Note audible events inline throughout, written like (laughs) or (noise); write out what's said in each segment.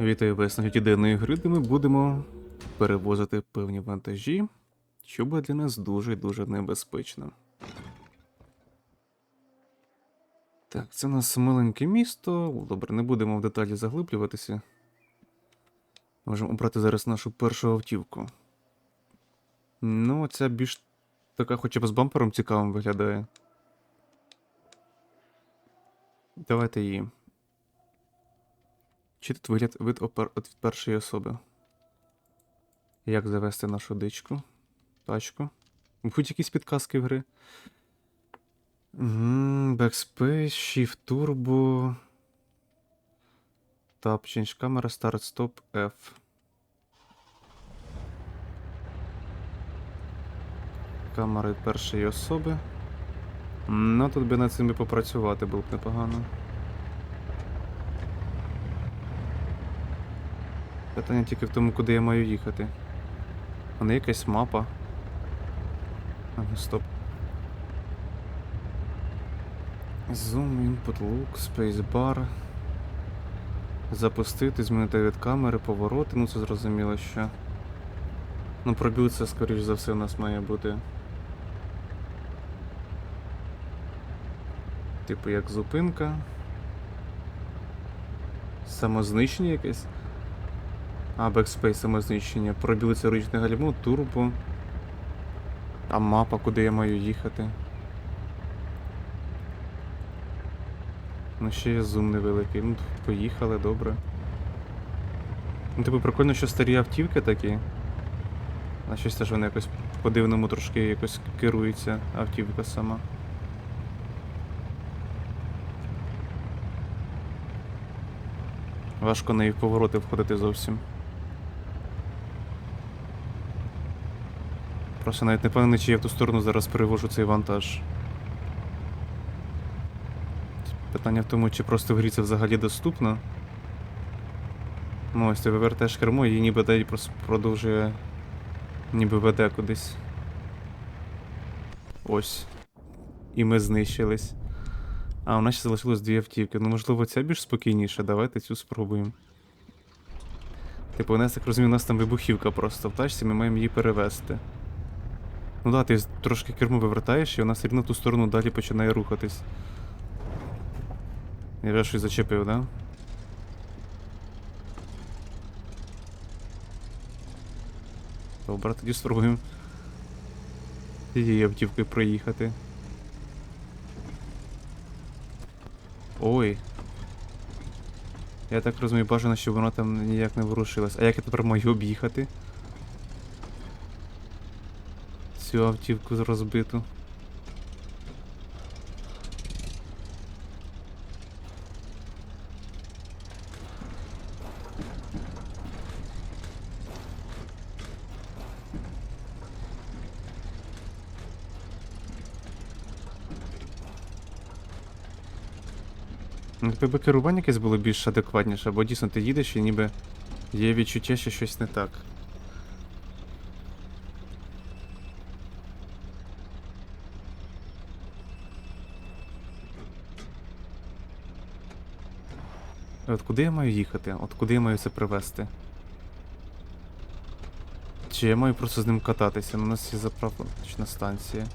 Вітаю вас на денної гри, де ми будемо перевозити певні вантажі, що буде для нас дуже і дуже небезпечно. Так, це у нас маленьке місто. Добре, не будемо в деталі заглиблюватися. Можемо обрати зараз нашу першу автівку. Ну, ця більш така хоча б з бампером цікавим виглядає. Давайте її. Чи тут вигляд вид опер... від першої особи? Як завести нашу дичку? Тачку? Будь якісь підказки в гри. Backspace, Shift Turbo. Tab, Change Camera, Start, Stop, F. Камери першої особи. Ну, тут би над цим і попрацювати було б непогано. Питання тільки в тому, куди я маю їхати. А не якась мапа. А, ну стоп. Zoom, input, look, spacebar. Запустити, змінити від камери, повороти, ну це зрозуміло, що. Ну, пробіл це, скоріш за все, у нас має бути. Типу як зупинка. Самознищення якесь. А, Backspace самознищення. Пробіл це ручне гальмо, турбо. А мапа, куди я маю їхати. Ну ще є зум невеликий. Ну, поїхали, добре. Ну, типу, прикольно, що старі автівки такі. А щось теж вони якось по-дивному трошки якось керується автівка сама. Важко на їх повороти входити зовсім. Просто навіть не певний, чи я в ту сторону зараз перевожу цей вантаж. Питання в тому, чи просто в грі це взагалі доступно. Ну ось ти вивертаєш кермо і ніби далі просто продовжує. Ніби веде кудись. Ось. І ми знищились. А, у нас ще залишилось дві автівки. Ну, можливо, ця більш спокійніша. Давайте цю спробуємо. Типу, у нас, так розумію, у нас там вибухівка просто в тачці, ми маємо її перевезти. Ну да, ти трошки кермо вивертаєш, і вона все в ту сторону далі починає рухатись. Я вже щось зачепив, да? Добре, тоді спробуємо. Цією автівкою проїхати. Ой. Я так розумію, бажано, щоб вона там ніяк не ворушилась. А як я тепер маю об'їхати? Цю автівку розбиту. Ну, Якби керування якесь було більш адекватніше, бо дійсно ти їдеш і ніби є відчуття, що щось не так. Куди я маю їхати? От куди я маю це привезти? Чи я маю просто з ним кататися? Ну, У нас є заправочна станція.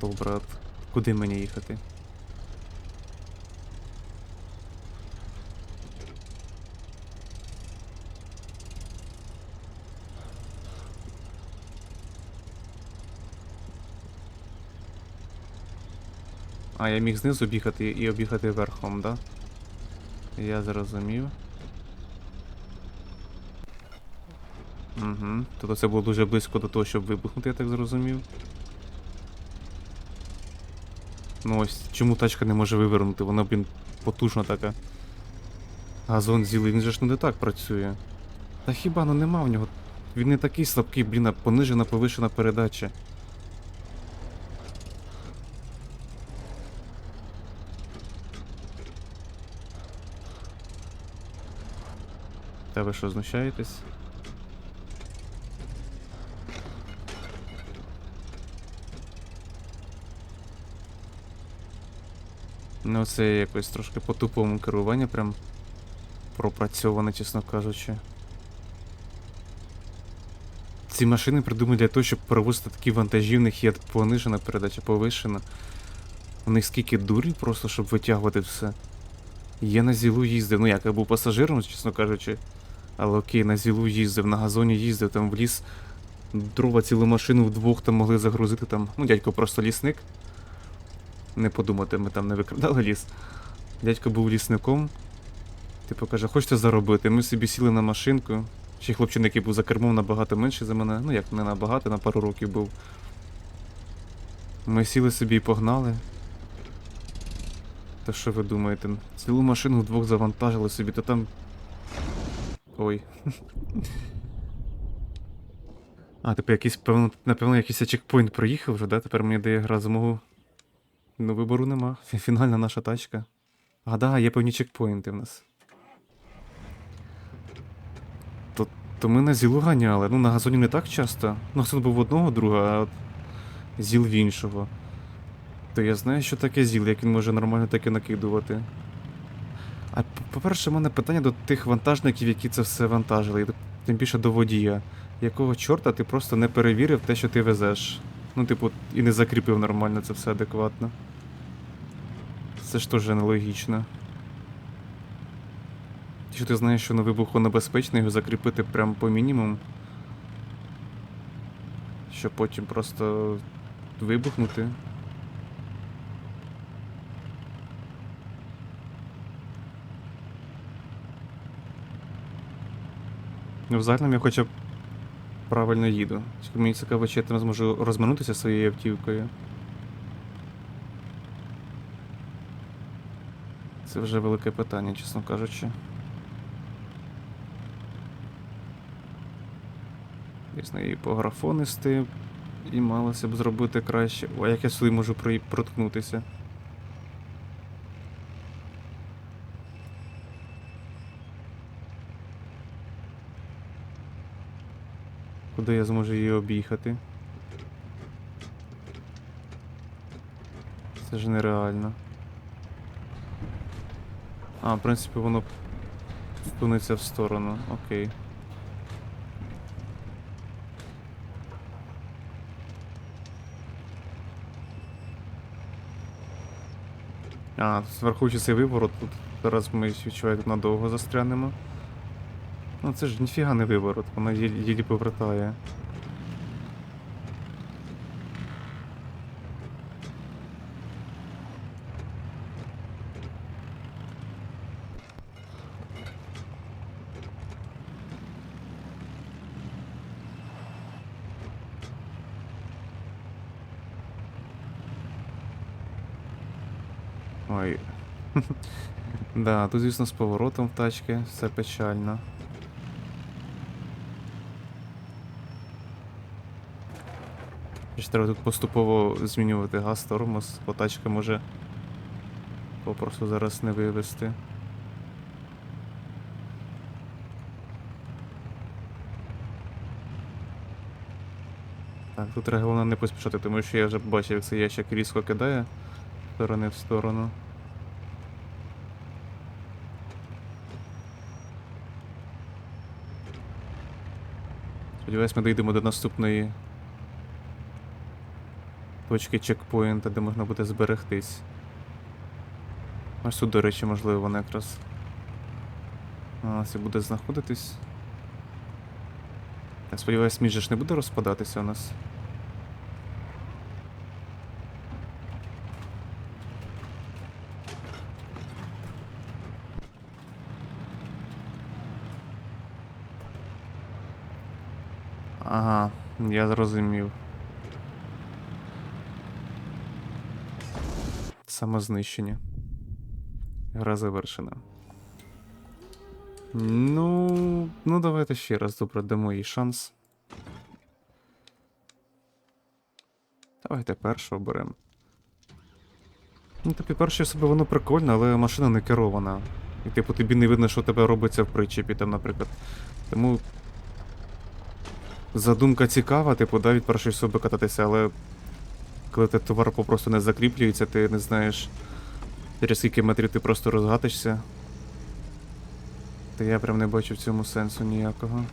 Добре, от куди мені їхати? А, я міг знизу бігати і об'їхати верхом, да? Я зрозумів. Угу. Тобто це було дуже близько до того, щоб вибухнути, я так зрозумів. Ну ось, чому тачка не може вивернути? Вона, блін, потужна така. Газон зілий, він же ж не так працює. Та хіба ну нема в нього. Він не такий слабкий, блін, понижена повишена передача. Та ви що, знущаєтесь? Ну, це якось трошки по-тупому керування, прям пропрацьоване, чесно кажучи. Ці машини придумали для того, щоб перевозити такі вантажі, в них є понижена передача, повишена. У них скільки дурі просто, щоб витягувати все. Я на зілу їздив, ну як, я був пасажиром, чесно кажучи. Але окей, на зілу їздив, на газоні їздив, там в ліс дрова цілу машину вдвох там могли загрузити там. Ну, дядько просто лісник. Не подумати, ми там не викрадали ліс. Дядько був лісником. Типу каже, хочете заробити? Ми собі сіли на машинку. Ще хлопчина, який був за кермом набагато менший за мене. Ну як не набагато, на пару років був. Ми сіли собі і погнали. Та що ви думаєте? Цілу машину вдвох завантажили собі, то там. Ой. А, тепер якийсь, певно, напевно, якийсь чекпоінт проїхав вже, да? Тепер мені дає гра змогу. Ну, вибору нема. Фінальна наша тачка. А, да, є певні чекпоінти в нас. То, то ми на зілу ганяли. Ну, на газоні не так часто. Ну, газон був в одного друга, а зіл в іншого. То я знаю, що таке зіл, як він може нормально таке накидувати. А по- по-перше, в мене питання до тих вантажників, які це все вантажили, і тим більше до водія. Якого чорта ти просто не перевірив те, що ти везеш? Ну, типу, і не закріпив нормально це все адекватно. Це ж теж нелогічно. Що ти знаєш, що на вибухонебезпечно його закріпити прям по мінімуму? Щоб потім просто вибухнути. Ну, в загальному я хоча б правильно їду. Тільки мені цікаво, чи я там зможу розминутися своєю автівкою. Це вже велике питання, чесно кажучи. Дійсно, і по графонисти, і малося б зробити краще. О, як я сюди можу проткнутися. Куди я зможу її об'їхати? Це ж нереально. А, в принципі, воно сунеться в сторону, окей. А, зверху цей виворот, тут зараз ми відчуваю, тут надовго застрянемо. Ну це ж ніфіга не виворот, вона єлі повертає. Ой. (laughs) Да, тут, звісно, з поворотом в тачки, все печально. Ще треба тут поступово змінювати газ, тормоз, бо тачка може попросту зараз не вивезти. Так, тут треба головне не поспішати, тому що я вже бачив, як цей ящик різко кидає з сторони в сторону. Сподіваюсь, ми дійдемо до наступної точки чекпоінта, де можна буде зберегтись. Ось тут, до речі, можливо, вона якраз у нас і буде знаходитись. Я сподіваюсь, між ж не буде розпадатися у нас. Ага, я зрозумів. Самознищення. Гра завершена. Ну, ну давайте ще раз добре дамо їй шанс. Давайте першого беремо. Ну, тобі перше собі воно прикольно, але машина не керована. І типу тобі не видно, що тебе робиться в причепі, там, наприклад. Тому. Задумка цікава, типу, да, від першої особи кататися, але коли ти товар попросту не закріплюється, ти не знаєш, Через скільки метрів ти просто розгатишся. Та я прям не бачу в цьому сенсу ніякого.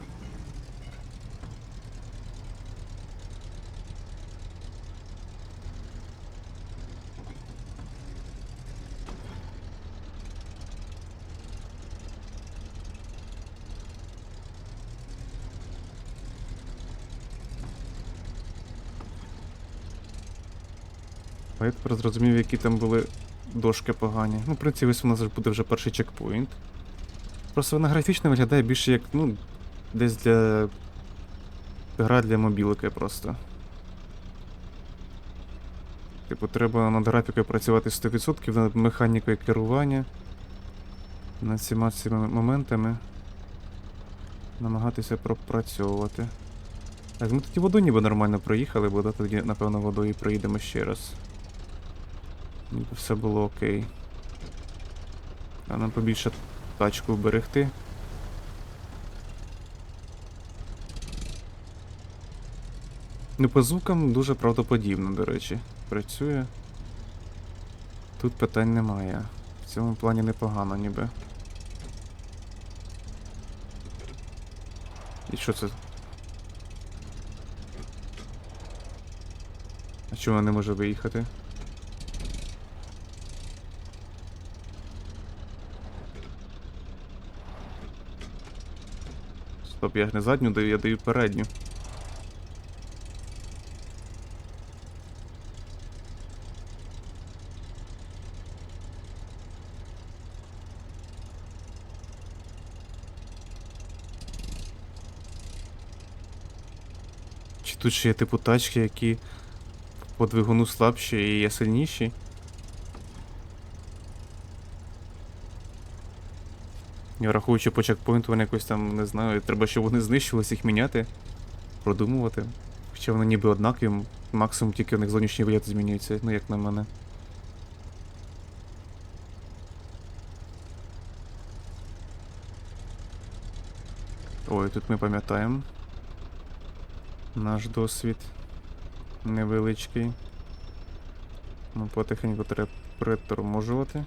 А я тепер зрозумів, які там були дошки погані. Ну, в принципі, ось у нас буде вже перший чекпоінт. Просто вона графічно виглядає більше як, ну, десь для. Гра для мобілки просто. Типу, треба над графікою працювати 100%, над механікою керування. Над всіма цими моментами. Намагатися пропрацьовувати. Так, ми тоді водою ніби нормально проїхали, бо да, тоді, напевно, водою проїдемо ще раз. Все було окей. А нам побільше тачку вберегти. Ну, по звукам дуже правдоподібно, до речі. Працює. Тут питань немає. В цьому плані непогано ніби. І що це? А чому не може виїхати? Стоп, я ж не задню даю, я даю передню. Чи тут ще є типу тачки, які по двигуну слабші і є сильніші? Я рахуючи по чекпоінту, вони якось там, не знаю, треба, щоб вони знищились, їх міняти, продумувати. Хоча вони ніби однакові, максимум тільки у них зовнішній вигляд змінюється, ну як на мене. Ой, тут ми пам'ятаємо. Наш досвід невеличкий. Ну, потихеньку треба приторможувати.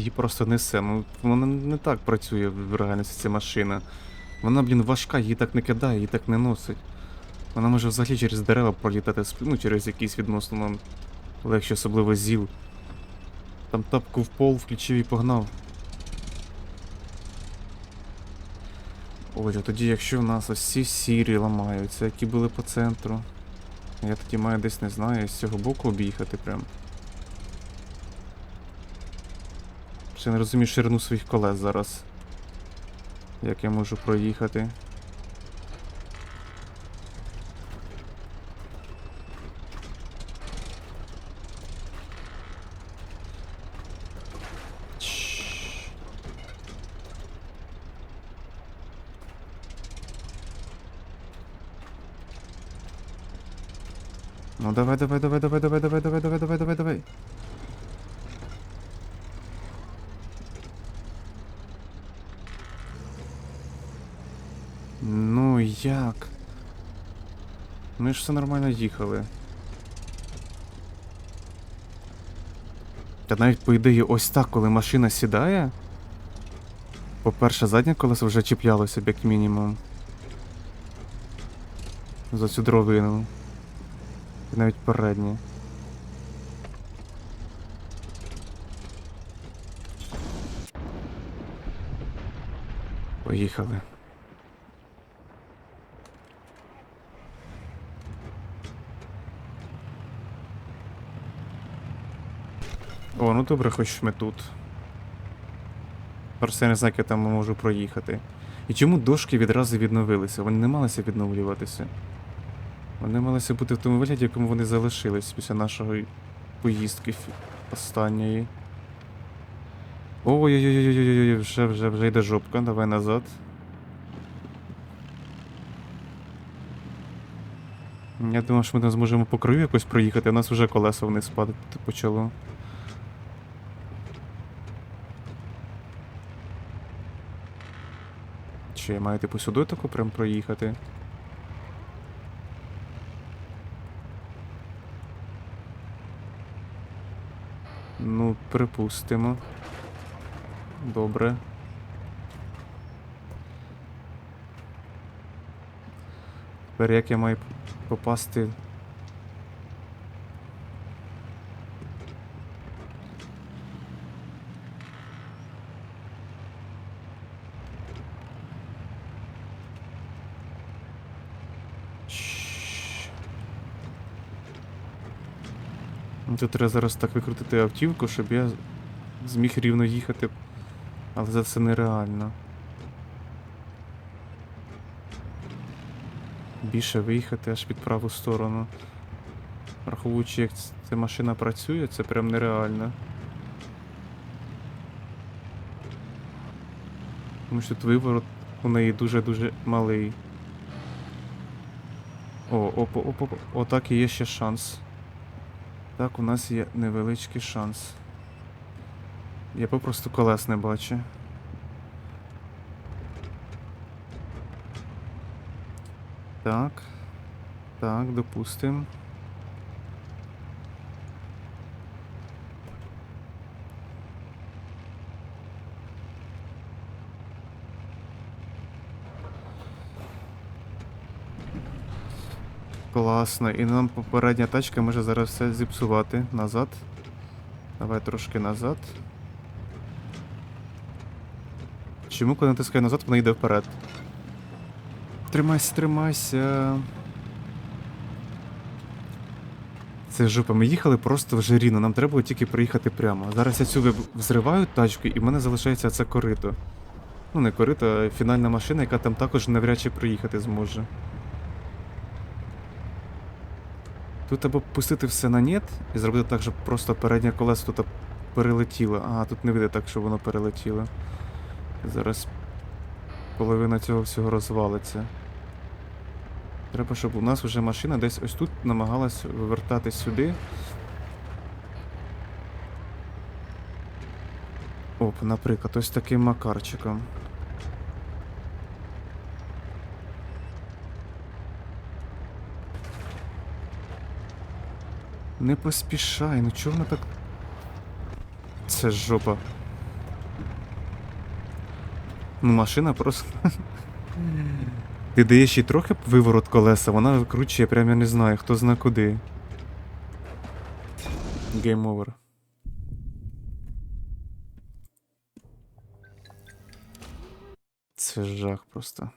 Її просто несе. Ну, вона не так працює в реальності ця машина. Вона, блін, важка, її так не кидає, її так не носить. Вона може взагалі через дерева пролітати, ну, через якісь відносно нам легші, особливо зіл. Там тапку в пол, включив і погнав. Ой, а тоді, якщо в нас ось ці сірі ламаються, які були по центру. Я тоді маю десь, не знаю, з цього боку об'їхати прям. Ще не розумію ширину своїх колес зараз. Як я можу проїхати. Ну давай, давай, давай, давай, давай, давай, давай, давай, давай, давай, давай. Ну як? Ми ж все нормально їхали. Та навіть по ідеї ось так, коли машина сідає. По-перше, заднє колесо вже чіплялося як мінімум. За цю дровину. І навіть переднє. Поїхали. О, ну добре, хоч ми тут. Просто я не знаю, як я там можу проїхати. І чому дошки відразу відновилися? Вони не малися відновлюватися. Вони малися бути в тому вигляді, якому вони залишились після нашої поїздки останньої. Ой-ой-ой-ой-ой, вже, вже, вже йде жопка, давай назад. Я думав, що ми там зможемо по краю якось проїхати, у нас вже колесо вниз падати почало. Чи я маю типу сюди таку прям проїхати? Ну, припустимо. Добре. Тепер як я маю попасти. Тут треба зараз так викрутити автівку, щоб я зміг рівно їхати. Але це нереально. Більше виїхати аж під праву сторону. Враховуючи, як ця машина працює, це прям нереально. Тому що тут виворот у неї дуже-дуже малий. О, оп, оп, оп, отак і є ще шанс. Так, у нас є невеличкий шанс. Я попросту колес не бачу. Так. Так, допустим. Класно. І нам попередня тачка може зараз все зіпсувати. Назад. Давай трошки назад. Чому, коли натискаю назад, вона йде вперед? Тримайся, тримайся. Це жопа. Ми їхали просто вже рівно, нам треба тільки приїхати прямо. Зараз я цю взриваю тачку, і в мене залишається це корито. Ну, не корито, а фінальна машина, яка там також навряд чи проїхати зможе. Тут або пустити все на нет і зробити так, щоб просто переднє колесо тут перелетіло. Ага, тут не вийде так, щоб воно перелетіло. Зараз половина цього всього розвалиться. Треба, щоб у нас вже машина десь ось тут намагалась вивертати сюди. Оп, наприклад, ось таким макарчиком. Не поспішай, ну чого так. Це жопа. Ну, машина просто. (laughs) Ти даєш їй трохи виворот колеса, вона викручує, прям я не знаю, хто зна куди. Гейм овер. Це жах просто.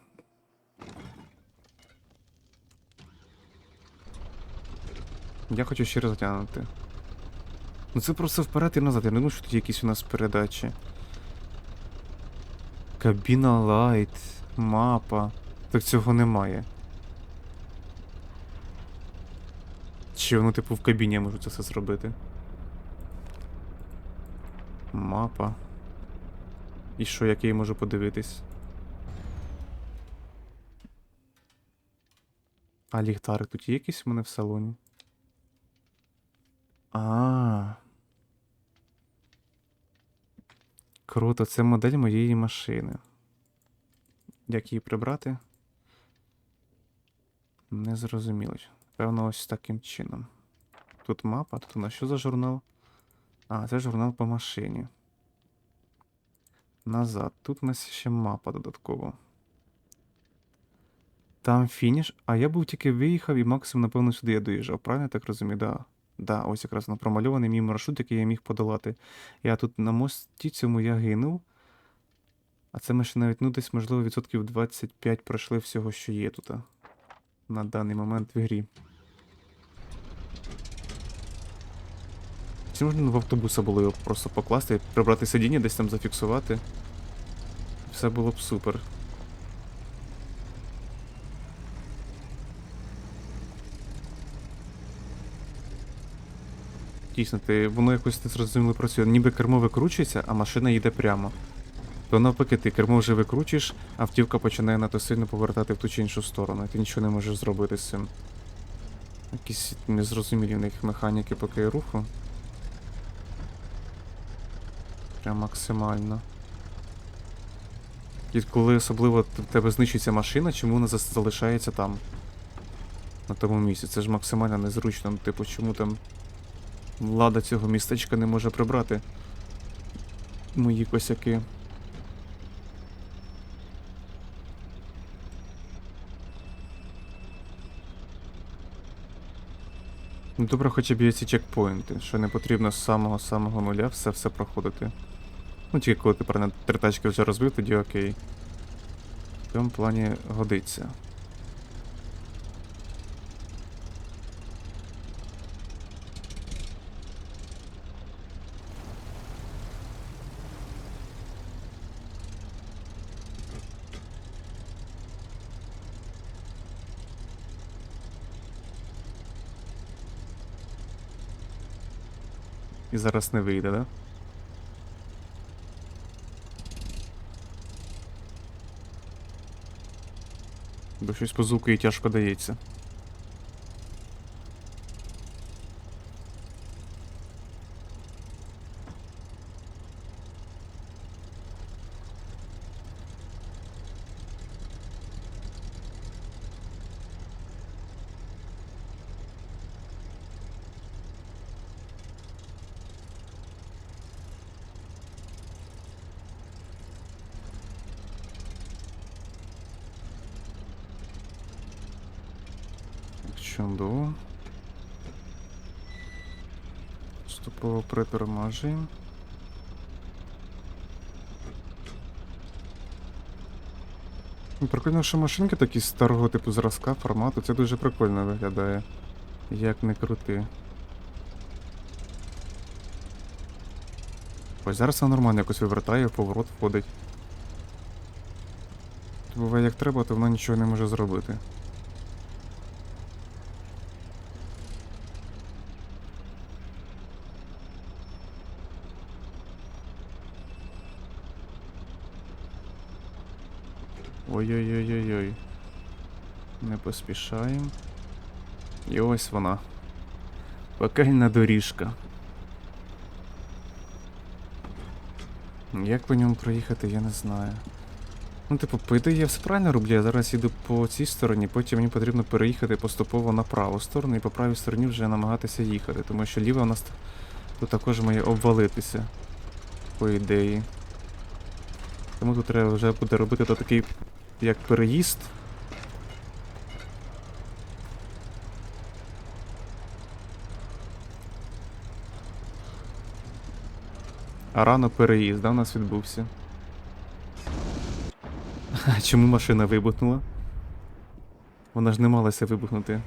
Я хочу ще раз глянути. Ну це просто вперед і назад. Я не думаю, що тут якісь у нас передачі. Кабіна лайт, мапа. Так цього немає. Чи воно, типу, в кабіні я можу це все зробити? Мапа. І що, як я її можу подивитись? А ліхтарик тут є якийсь у мене в салоні? А. Круто, це модель моєї машини. Як її прибрати? Не зрозуміло. Певно, ось таким чином. Тут мапа, тут у нас що за журнал? А, це журнал по машині. Назад. Тут у нас ще мапа додатково. Там фініш. А я був тільки виїхав і максимум, напевно, сюди я доїжджав. Правильно я так розумію? Да. Да, ось якраз на промальований мій маршрут, який я міг подолати. Я тут на мості цьому я гинув. А це ми ще навіть, ну, десь, можливо, відсотків 25 пройшли всього, що є тут. На даний момент в грі. Чи можна в автобуса було його просто покласти, прибрати сидіння, десь там зафіксувати. Все було б супер. Дійсно, ти, воно якось незрозуміло працює. Ніби кермо викручується, а машина їде прямо. То навпаки, ти кермо вже викручуєш, автівка починає надто сильно повертати в ту чи іншу сторону, і ти нічого не можеш зробити з цим. Якісь незрозумілі в них механіки поки руху. Прям максимально. І коли особливо в тебе знищується машина, чому вона залишається там? На тому місці. Це ж максимально незручно. Типу, чому там влада цього містечка не може прибрати мої косяки. Ну, добре, хоча б є ці чекпоінти, що не потрібно з самого-самого нуля все-все проходити. Ну, тільки коли ти на три тачки вже розбив, тоді окей. В цьому плані годиться. І зараз не вийде, да? Бо щось по звуку і тяжко дається. Чудово. Поступово приторможуємо. Ну, Прикольно, що машинки такі старого типу зразка, формату, це дуже прикольно виглядає. Як не крути. Ось зараз вона нормально якось вивертає, поворот входить. Буває як треба, то вона нічого не може зробити. Ой-ой-ой-ой-ой. Не поспішаємо. І ось вона. Пекельна доріжка. Як по ньому проїхати, я не знаю. Ну, типу, по я все правильно роблю, я зараз їду по цій стороні, потім мені потрібно переїхати поступово на праву сторону і по правій стороні вже намагатися їхати, тому що ліва у нас тут також має обвалитися. По ідеї. Тому тут треба вже буде робити такий як переїзд. А рано переїзд, да, у нас відбувся. А (laughs) чому машина вибухнула? Вона ж не малася вибухнути.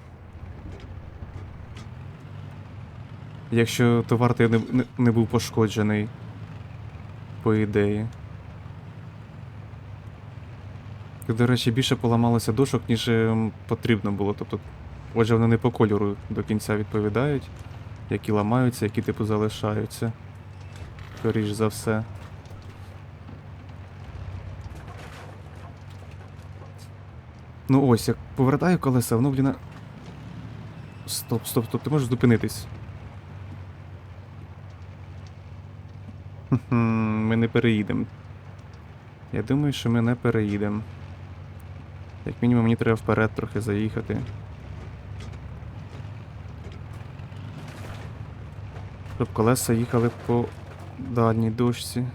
Якщо товар той не, не, не був пошкоджений, по ідеї. Тут, До речі, більше поламалося дошок, ніж ем, потрібно було. Тобто, отже, вони не по кольору до кінця відповідають, які ламаються, які типу залишаються. Скоріш за все. Ну ось, як повертаю колеса, воно, блін. Стоп, стоп, стоп, ти можеш зупинитись. Ми не переїдемо. Я думаю, що ми не переїдемо. Як мінімум мені треба вперед трохи заїхати. Щоб колеса їхали по дальній дошці.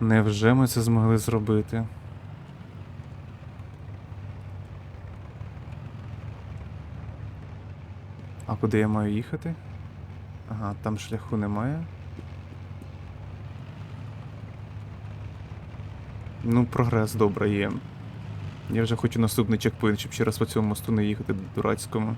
Невже ми це змогли зробити? А куди я маю їхати? Ага, там шляху немає. Ну, прогрес добре є. Я вже хочу наступний чекпоінт, щоб ще раз по цьому мосту не їхати до дурацькому.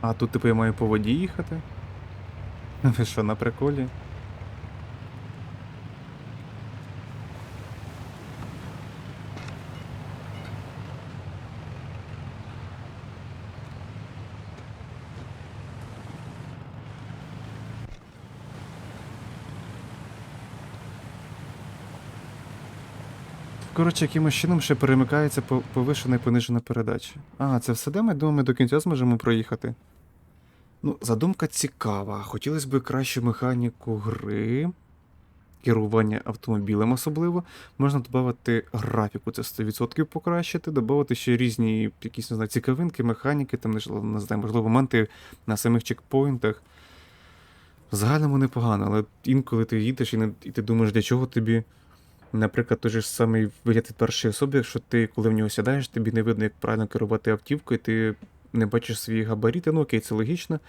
А тут типу я маю по воді їхати? (laughs) Ви що на приколі? Коротше, якимось чином ще перемикається по- повишена і понижена передача. А, це все де ми думаю, ми до кінця зможемо проїхати. Ну, задумка цікава. Хотілося б кращу механіку гри, керування автомобілем особливо. Можна додати графіку, це 100% покращити, додати ще різні якісь не знаю, цікавинки, механіки, там, не знаю, можливо, моменти на самих чекпоінтах. В загальному непогано, але інколи ти їдеш і, не, і ти думаєш, для чого тобі. Наприклад, той же самий вигляд від першої особи, якщо ти, коли в нього сідаєш, тобі не видно, як правильно керувати автівкою, ти не бачиш свої габарити, ну окей, це логічно,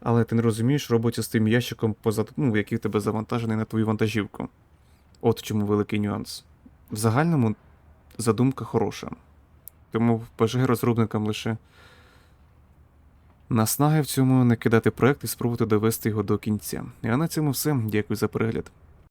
але ти не розумієш роботі з тим ящиком, позад, ну, який в тебе завантажений на твою вантажівку. От в чому великий нюанс. В загальному задумка хороша. Тому бажаю розробникам лише наснаги в цьому не кидати проект і спробувати довести його до кінця. А на цьому все. Дякую за перегляд.